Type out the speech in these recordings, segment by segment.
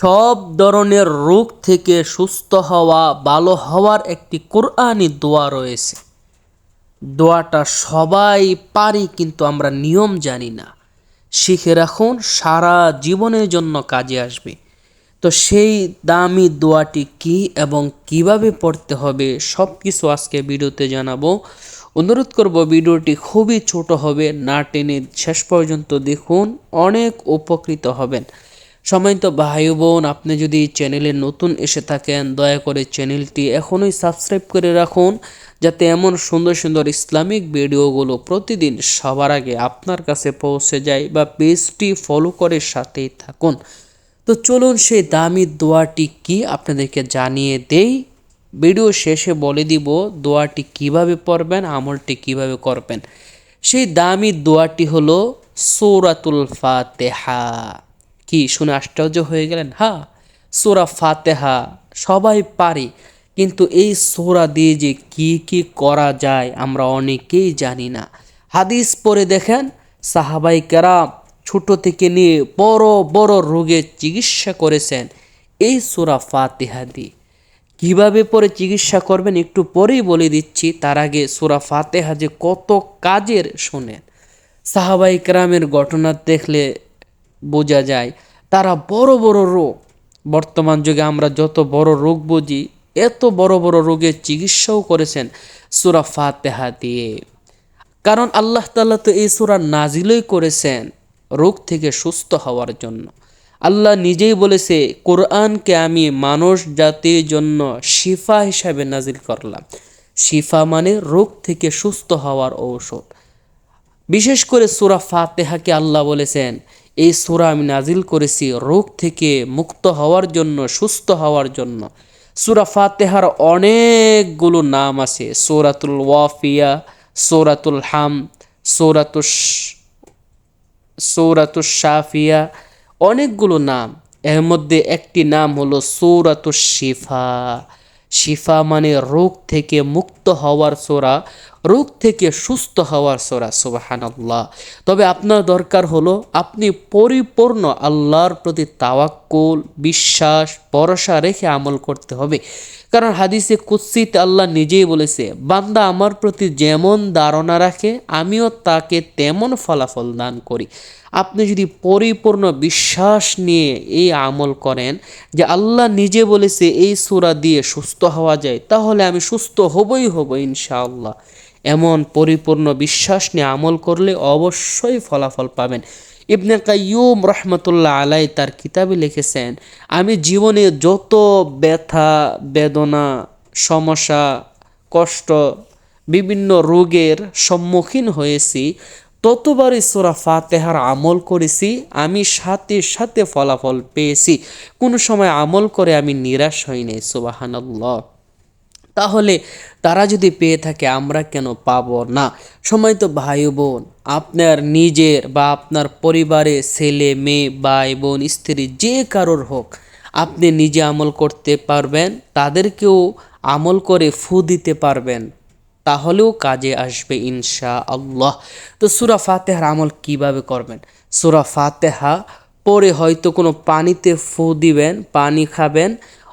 সব ধরনের রোগ থেকে সুস্থ হওয়া, ভালো হওয়ার একটি কোরআনি দোয়া রয়েছে। দোয়াটা সবাই পারি কিন্তু আমরা নিয়ম জানি না। শিখে রাখুন, সারা জীবনের জন্য কাজে আসবে। তো সেই দামি দোয়াটি কি এবং কীভাবে পড়তে হবে সব কিছু আজকে ভিডিওতে জানাব। অনুরোধ করব ভিডিওটি খুবই ছোট হবে, না টেনে শেষ পর্যন্ত দেখুন, অনেক উপকৃত হবেন। সম্মানিত ভাই বোন আপনি যদি চ্যানেলে নতুন এসে থাকেন, দয়া করে চ্যানেলটি এখনই সাবস্ক্রাইব করে রাখুন, যাতে এমন সুন্দর সুন্দর ইসলামিক ভিডিওগুলো প্রতিদিন সবার আগে আপনার কাছে পৌঁছে যায় বা পেজটি ফলো করে সাথেই থাকুন। তো চলুন সেই দামি দোয়াটি কি আপনাদেরকে জানিয়ে দেই। ভিডিও শেষে বলে দিব দোয়াটি কীভাবে পড়বেন, আমলটি কীভাবে করবেন। সেই দামি দোয়াটি হলো সৌরাতুল ফাতেহা। কি শুনে আশ্চর্য হয়ে গেলেন? হ্যাঁ সোরা ফাতেহা, সবাই পারি। কিন্তু এই সোরা দিয়ে যে কি কি করা যায় আমরা অনেকেই জানি না। হাদিস পরে দেখেন, সাহাবাই কেরাম ছোটো থেকে নিয়ে বড় বড় রোগের চিকিৎসা করেছেন এই সোরা ফাতেহা দিয়ে। কীভাবে পরে চিকিৎসা করবেন একটু পরেই বলে দিচ্ছি, তার আগে সোরা ফাতেহা যে কত কাজের শোনেন। সাহাবাই কেরামের ঘটনা দেখলে বোঝা যায়। তারা বড় বড় রোগ। বর্তমান যুগে আমরা যত বড় রোগ বুঝি, এত বড় বড় রোগের চিকিৎসাও করেছেন সুরা ফাতেহা দিয়ে। কারণ আল্লাহ তাল্লাহ তো এই সুরা নাজিলই করেছেন রোগ থেকে সুস্থ হওয়ার জন্য। আল্লাহ নিজেই বলেছে, কোরআনকে আমি মানুষ জাতির জন্য শিফা হিসাবে নাজিল করলাম। শিফা মানে রোগ থেকে সুস্থ হওয়ার ঔষধ। বিশেষ করে সুরা ফাতেহাকে আল্লাহ বলেছেন এই সুরা আমি নাজিল করেছি রোগ থেকে মুক্ত হওয়ার জন্য, সুস্থ হওয়ার জন্য। সুরা ফাতেহার অনেকগুলো নাম আছে। সৌরাতুল ওয়াফিয়া, সৌরাতুল হাম সৌরাতুস সৌরাতুস অনেকগুলো নাম। এর মধ্যে একটি নাম হলো সৌরাতুস শিফা। শিফা মানে রোগ থেকে মুক্ত হওয়ার সোরা। রোগ থেকে সুস্থ হওয়ার সোরা সুবাহান আল্লাহ তবে আপনার দরকার হলো আপনি পরিপূর্ণ আল্লাহর প্রতি তাওয়াক্কুল, বিশ্বাস, ভরসা রেখে আমল করতে হবে। কারণ হাদিসে কুৎসিত আল্লাহ নিজেই বলেছে, বান্দা আমার প্রতি যেমন ধারণা রাখে, আমিও তাকে তেমন ফলাফল দান করি। আপনি যদি পরিপূর্ণ বিশ্বাস নিয়ে এই আমল করেন যে আল্লাহ নিজে বলেছে এই সুরা দিয়ে সুস্থ হওয়া যায়, তাহলে আমি সুস্থ হবই হব ইনশাআল্লাহ। এমন পরিপূর্ণ বিশ্বাস নিয়ে আমল করলে অবশ্যই ফলাফল পাবেন। ইবনে কাইয়ুম রহমতুল্লাহ আলাই তার কিতাবে লিখেছেন, আমি জীবনে যত ব্যথা, বেদনা, সমস্যা, কষ্ট, বিভিন্ন রোগের সম্মুখীন হয়েছি, ততবারই সোরা ফাতেহার আমল করেছি, আমি সাথে সাথে ফলাফল পেয়েছি। কোনো সময় আমল করে আমি নিরাশ হইনি সুবাহানাল্লাহ। তাহলে তারা যদি পেয়ে থাকে, আমরা কেন পাবো না? সময় তো ভাই বোন আপনার নিজের বা আপনার পরিবারে ছেলে, মেয়ে ভাই বোন স্ত্রী, যে কারোর হোক, আপনি নিজে আমল করতে পারবেন, তাদেরকেও আমল করে ফু দিতে পারবেন, তাহলেও কাজে আসবে ইনশা আল্লাহ তো সুরা ফাতেহার আমল কীভাবে করবেন? সুরা ফাতেহা পরে হয়তো কোনো পানিতে ফু দিবেন, পানি খাবেন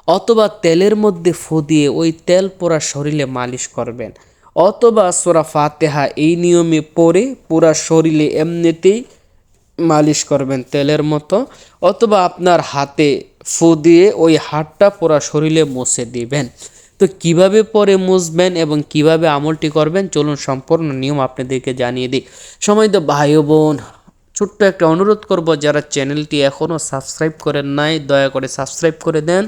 অথবা তেলের মধ্যে ফু দিয়ে ওই তেল পোড়া শরীরে মালিশ করবেন। অথবা সোরা ফাতেহা এই নিয়মে পরে পুরা শরীরে এমনিতেই মালিশ করবেন তেলের মতো। অথবা আপনার হাতে ফু দিয়ে ওই হাতটা পুরা শরীরে মুছে দিবেন। তো কীভাবে পরে মুছবেন এবং কীভাবে আমলটি করবেন? চলুন সম্পূর্ণ নিয়ম আপনাদেরকে জানিয়ে দিই। সময় তো ভাই বোন ছোট্ট একটা অনুরোধ করব, যারা চ্যানেলটি এখনও সাবস্ক্রাইব করেন নাই, দয়া করে সাবস্ক্রাইব করে দেন,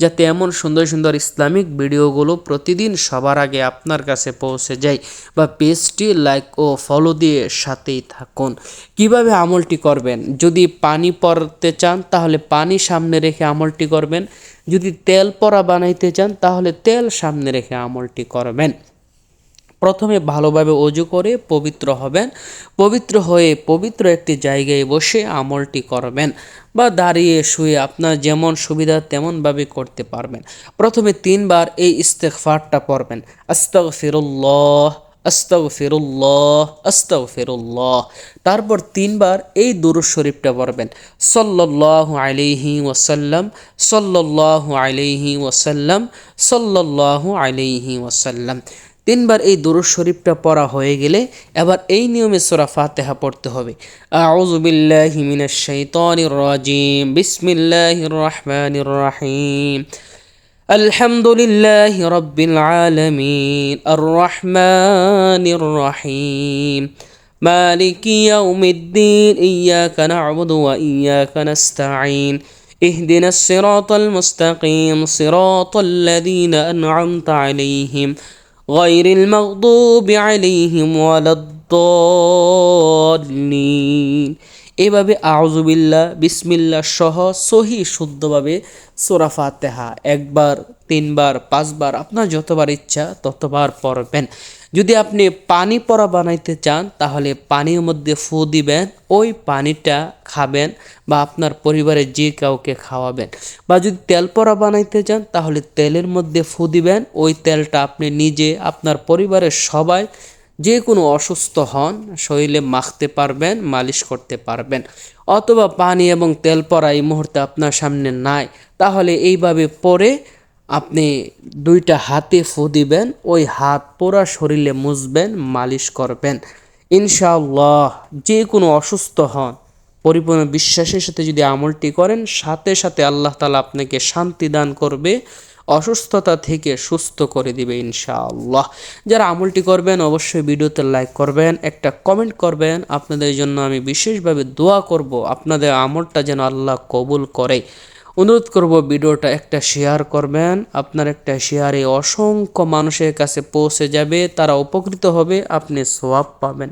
যাতে এমন সুন্দর সুন্দর ইসলামিক ভিডিওগুলো প্রতিদিন সবার আগে আপনার কাছে পৌঁছে যায় বা পেজটি লাইক ও ফলো দিয়ে সাথেই থাকুন। কীভাবে আমলটি করবেন? যদি পানি পরতে চান, তাহলে পানি সামনে রেখে আমলটি করবেন। যদি তেল পরা বানাইতে চান, তাহলে তেল সামনে রেখে আমলটি করবেন। প্রথমে ভালোভাবে অজু করে পবিত্র হবেন। পবিত্র হয়ে পবিত্র একটি জায়গায় বসে আমলটি করবেন বা দাঁড়িয়ে শুয়ে আপনার যেমন সুবিধা তেমনভাবে করতে পারবেন। প্রথমে তিনবার এই ইস্তেকফারটা পড়বেন। আস্তক ফিরুল্লাহ আস্তাগফিরুল্লাহ আস্তাগফিরুল্লাহ। তারপর তিনবার এই দুরুদ শরীফটা পড়বেন। সাল্লাল্লাহু আলাইহি ওয়াসাল্লাম, সাল্লাল্লাহু আলাইহি ওয়াসাল্লাম, সাল্লাল্লাহু আলাইহি ওয়াসাল্লাম। তিনবার এই দুরুদ শরীফটা পড়া হয়ে গেলে এবার এই নিয়মে সূরা ফাতিহা পড়তে হবে আউযু বিল্লাহি মিনাশ শাইতানির রাজিম বিসমিল্লাহির রহমানির রহিম الحمد لله رب العالمين الرحمن الرحيم مالك يوم الدين إياك نعبد وإياك نستعين اهدنا الصراط المستقيم صراط الذين أنعمت عليهم غير المغضوب عليهم ولا الضالين এভাবে আউজুবিল্লা বিসমিল্লা সহ সহি শুদ্ধভাবে সোরা ফাতেহা একবার তিনবার, পাঁচবার, আপনার যতবার ইচ্ছা ততবার পড়বেন যদি আপনি পানি পড়া বানাইতে চান, তাহলে পানির মধ্যে ফু দিবেন, ওই পানিটা খাবেন বা আপনার পরিবারের যে কাউকে খাওয়াবেন। বা যদি তেল পড়া বানাইতে চান, তাহলে তেলের মধ্যে ফু দিবেন, ওই তেলটা আপনি নিজে, আপনার পরিবারের সবাই যে কোনো অসুস্থ হন, শরীরে মাখতে পারবেন, মালিশ করতে পারবেন। অথবা পানি এবং তেল পরা এই মুহূর্তে আপনার সামনে নাই, তাহলে এইভাবে পরে আপনি দুইটা হাতে ফু দিবেন, ওই হাত পোড়া শরীরে মুছবেন, মালিশ করবেন। ইনশাআল্লাহ যে কোনো অসুস্থ হন, পরিপূর্ণ বিশ্বাসের সাথে যদি আমলটি করেন, সাথে সাথে আল্লাহ তালা আপনাকে শান্তি দান করবে, অসুস্থতা থেকে সুস্থ করে দিবে ইনশাআল্লাহ। যারা আমলটি করবেন, অবশ্যই ভিডিওতে লাইক করবেন, একটা কমেন্ট করবেন। আপনাদের জন্য আমি বিশেষভাবে দোয়া করব, আপনাদের আমলটা যেন আল্লাহ কবুল করে। অনুরোধ করব ভিডিওটা একটা শেয়ার করবেন। আপনার একটা শেয়ারে অসংখ্য মানুষের কাছে পৌঁছে যাবে, তারা উপকৃত হবে, আপনি সোয়াব পাবেন।